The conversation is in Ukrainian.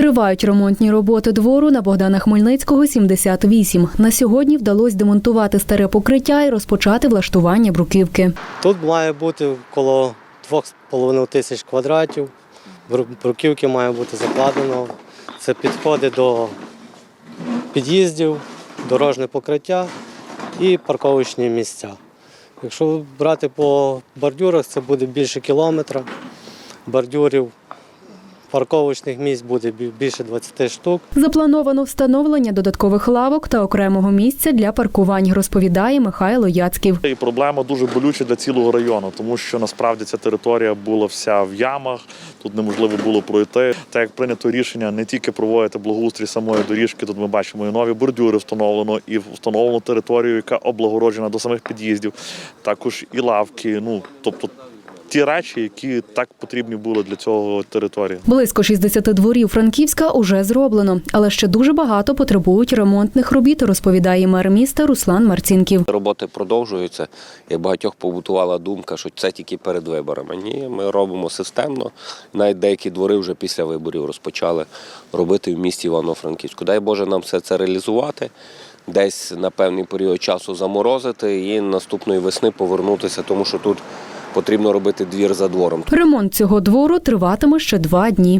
Тривають ремонтні роботи двору на Богдана Хмельницького, 78. На сьогодні вдалося демонтувати старе покриття і розпочати влаштування бруківки. Тут має бути коло 2,5 тисяч квадратів. Бруківки має бути закладено. Це підходи до під'їздів, дорожнє покриття і парковочні місця. Якщо брати по бордюрах, це буде більше кілометра. Бордюрів, парковочних місць буде більше 20 штук. Заплановано встановлення додаткових лавок та окремого місця для паркувань, розповідає Михайло Яцьків. І проблема дуже болюча для цілого району, тому що насправді ця територія була вся в ямах, тут неможливо було пройти. Так як прийнято рішення не тільки проводити благоустрій самої доріжки, тут ми бачимо і нові бордюри встановлено, і встановлено територію, яка облагороджена до самих під'їздів, також і лавки. Ну тобто ті речі, які так потрібні були для цього території. Близько 60 дворів Франківська уже зроблено, але ще дуже багато потребують ремонтних робіт, розповідає мер міста Руслан Марцінків. Роботи продовжуються. Як багатьох побутувала думка, що це тільки перед виборами. Ні, ми робимо системно. Навіть деякі двори вже після виборів розпочали робити в місті Івано-Франківську. Дай Боже нам все це реалізувати, десь на певний період часу заморозити і наступної весни повернутися, тому що тут потрібно робити двір за двором. Ремонт цього двору триватиме ще два дні.